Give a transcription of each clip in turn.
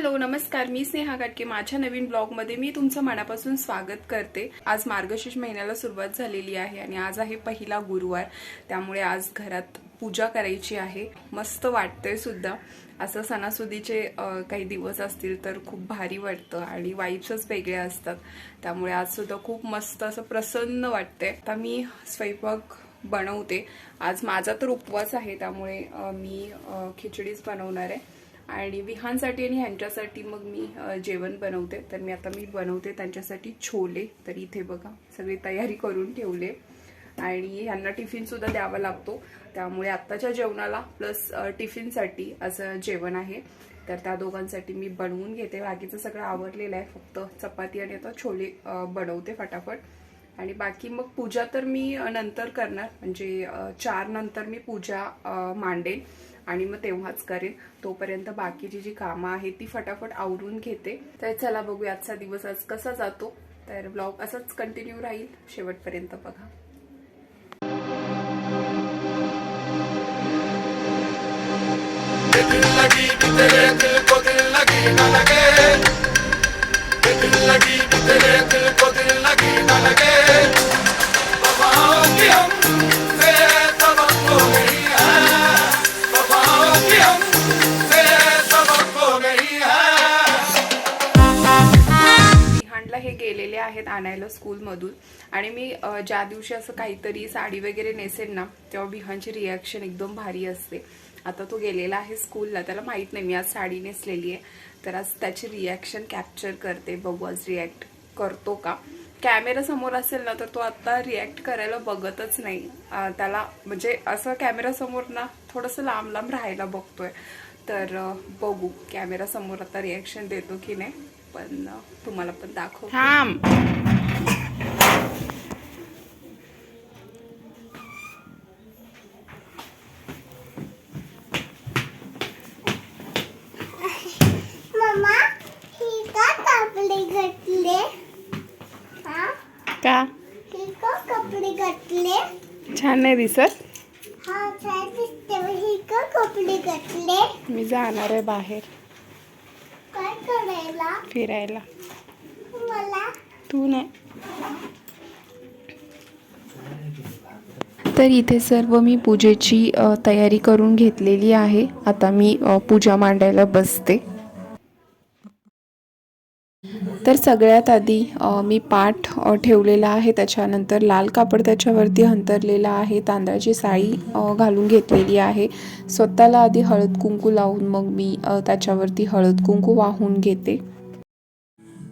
Hello नमस्कार. मी स्नेहा गाटके माझ्या नवीन ब्लॉगमध्ये मी तुमचं मनापासून स्वागत करते. आज मार्गशीर्ष महिन्याला सुरुवात झालेली आहे आणि आज आहे पहिला गुरुवार. त्यामुळे आज घरात पूजा करायची आहे. मस्त वाटतंय सुद्धा. असं सणासुदीचे काही दिवस असतील तर खूप भारी वाटतं आणि वाईब्सच वेगळे असतात. त्यामुळे आज सुद्धा खूप मस्त असं प्रसन्न वाटतंय. आता मी स्वयंपाक बनवते. आज माझा तर उपवास आहे. त्यामुळे मी खिचडीच बनवणार आहे. आणि विहानसाठी आणि ह्यांच्यासाठी मग मी जेवण बनवते. तर मी आता मी बनवते त्यांच्यासाठी छोले. तर इथे बघा सगळी तयारी करून ठेवले. आणि ह्यांना टिफिनसुद्धा द्यावा लागतो. त्यामुळे आत्ताच्या जेवणाला प्लस टिफिनसाठी असं जेवण आहे. तर त्या दोघांसाठी मी बनवून घेते. बाकीचं सगळं आवरलेलं आहे. फक्त चपाती आणि आता छोले बनवते फटाफट. आणि बाकी मग पूजा तर मी नंतर करणार. म्हणजे चार नंतर मी पूजा मांडेन. आणि मग तेव्हाच करेन. तोपर्यंत बाकीची जी कामं आहेत ती फटाफट आवरून घेते. तर चला बघूया आजचा दिवस आज कसा जातो. तर ब्लॉग असाच कंटिन्यू राहील. शेवटपर्यंत बघा. दिल लगी हे गेलेले आहेत आणायला स्कूलमधून. आणि मी ज्या दिवशी असं काहीतरी साडी वगैरे नेसेन ना तेव्हा बिहानची रिॲक्शन एकदम भारी असते. आता तो गेलेला आहे स्कूलला त्याला माहीत नाही मी आज साडी नेसलेली आहे. तर आज त्याची रिॲक्शन कॅप्चर करते बघू आज रिॲक्ट करतो का. कॅमेरा समोर असेल ना तर तो आता रिॲक्ट करायला बघतच नाही. त्याला म्हणजे असं कॅमेरा समोर ना थोडंसं लांब लांब राहायला बघतोय. तर बघू कॅमेरा समोर आता रिॲक्शन देतो की नाही. पण तुम्हाला पण दाखव. थांब. मम्मा ही का कपडे घातले? हा? का? ही का कपडे घातले? छान नाही दिसत. हा छान दिसते का कपडे घातले? मी जाणार आहे बाहेर. करायला फिरायला. मला? तू नाही. तर इथे सर्व मी पूजेची तयारी करून घेतलेली आहे. आता मी पूजा मांडायला बसते. तर सगळ्यात आधी मी पाठ ठेवलेला आहे. त्याच्यानंतर लाल कापड त्याच्यावरती अंतरलेला आहे. तांदळाची साळी घालून घेतलेली आहे. स्वतःला आधी हळद कुंकू लावून मग मी त्याच्यावरती हळद कुंकू वाहून घेते.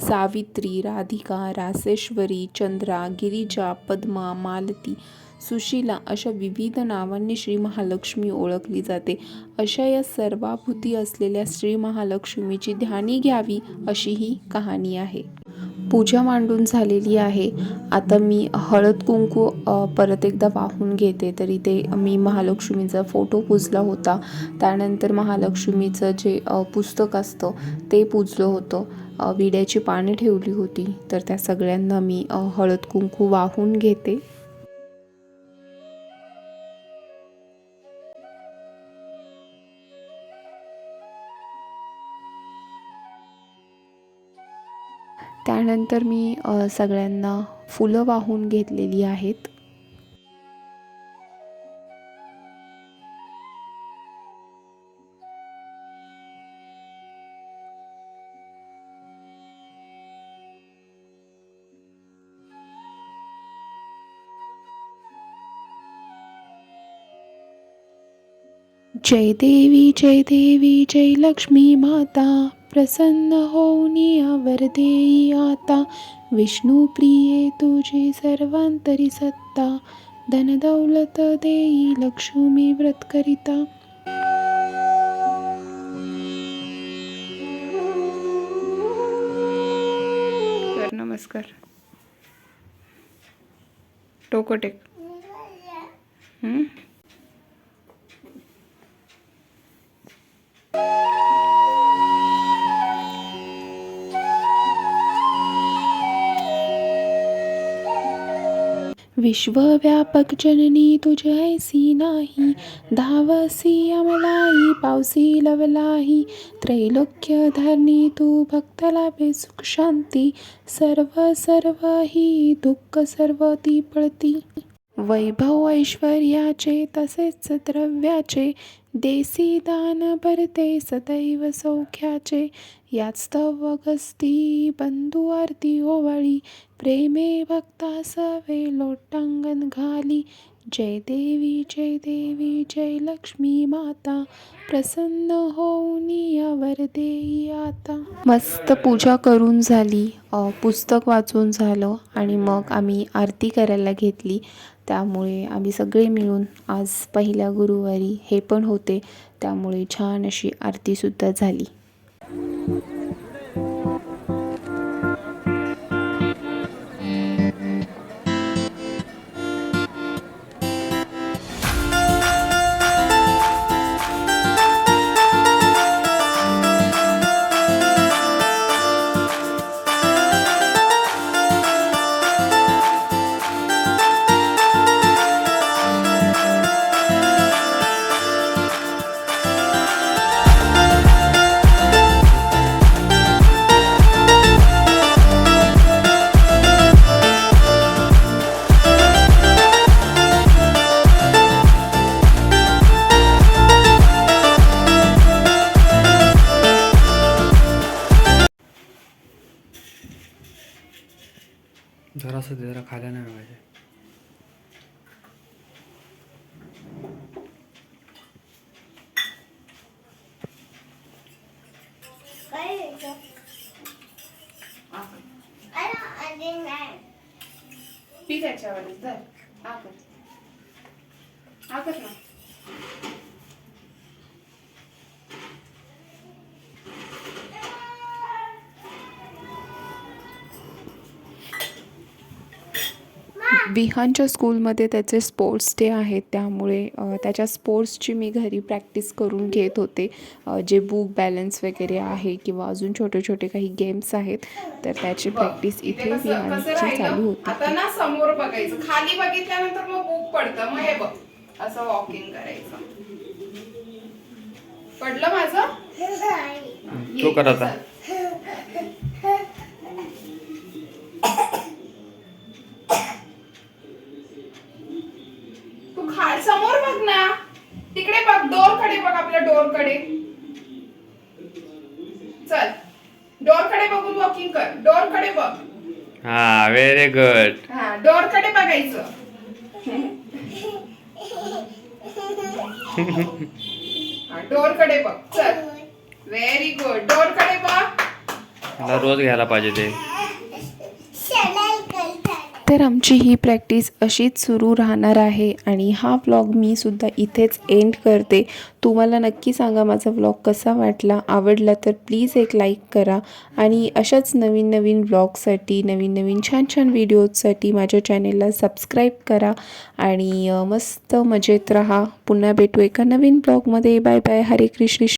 सावित्री राधिका रासेश्वरी चंद्रा गिरिजा पद्मा मालती सुशीला अशा विविध नावांनी श्री महालक्ष्मी ओळखली जाते. अशा या सर्वाभूती असलेल्या श्री महालक्ष्मीची ध्यानी घ्यावी अशी ही कहाणी आहे. पूजा मांडून झालेली आहे. आता मी हळद कुंकू परत एकदा वाहून घेते. तर इथे मी महालक्ष्मीचा फोटो पुजला होता. त्यानंतर महालक्ष्मीचं जे पुस्तक असतं ते पुजलं होतं. विड्याची पाने ठेवली होती. तर त्या सगळ्यांना मी हळद कुंकू वाहून घेते. त्यानंतर मी सगळ्यांना फुलं वाहून घेतलेली आहेत. जय देवी जय देवी जय लक्ष्मी माता. प्रसन्न होनी यावर आता. विष्णू प्रिये तुझी सर्वांतरी सत्ता. धन दौलत देई लक्ष्मी व्रत करिता कर नमस्कार. टोकटेक. हम्म विश्वव्यापक जननी तुझ नाही. धावसी अमलाई पावसी लवलाही त्रैलोक्य धरणी तू भक्तलापे सुख शांती. सर्व सर्व ही दुःख सर्व ती पळती. वैभव ऐश्वर्याचे तसेच द्रव्याचे. देसी दान भरते सदैव सौख्याचे. यास्तव गस्ती बंधू आरती ओवाळी प्रेमे भक्ता सवे लोटांगण घाली. जय देवी जय देवी जय लक्ष्मी माता प्रसन्न होऊन यावर देई आता. मस्त पूजा करून झाली पुस्तक वाचून झालं आणि मग आम्ही आरती करायला घेतली. त्यामुळे आम्ही सगळे मिळून आज पहिल्या गुरुवारी हे पण होते. त्यामुळे छान अशी आरतीसुद्धा झाली. जरासं दे, जरा खायला नाही नाही. पी त्याच्यावर धर आकर आकर ना. विहानच्या स्कूलमध्ये त्याचे स्पोर्ट्स डे आहेत. त्यामुळे त्याच्या स्पोर्ट्सची मी घरी प्रॅक्टिस करून घेत होते. जे बुक बॅलन्स वगैरे आहे किंवा अजून छोटे छोटे काही गेम्स आहेत तर त्याची प्रॅक्टिस इथे विहानची चालू होती. आता ना समोर बघायचं. खाली बघितल्यानंतर मग बुक पडतं. मग हे बघ. असं वॉकिंग करायचं. पडलं माझं? नाही. तो कर खाल समोर बघ ना तिकडे बघ डोरकडे बघ आपल्या डोरकडे चल डोरकडे बघून वॉकिंग कर. डोरकडे बघ. हा व्हेरी गुड हा डोरकडे बघायचं. डोरकडे बघ. चल व्हेरी गुड डोरकडे बघ. मला रोज घ्यायला पाहिजे ते. तर आमची ही प्रॅक्टिस अशीच सुरू राहणार आहे आणि हा व्लॉग मी सुद्धा इथेच एंड करते. तुम्हाला नक्की सांगा माझा व्लॉग कसा वाटला? आवडला तर प्लीज एक लाईक करा आणि अशाच नवीन नवीन व्लॉगसाठी नवीन नवीन छान छान व्हिडिओजसाठी माझ्या चॅनेलला सबस्क्राईब करा आणि मस्त मजेत राहा. पुन्हा भेटू एका नवीन ब्लॉगमध्ये बाय बाय हरे कृष्ण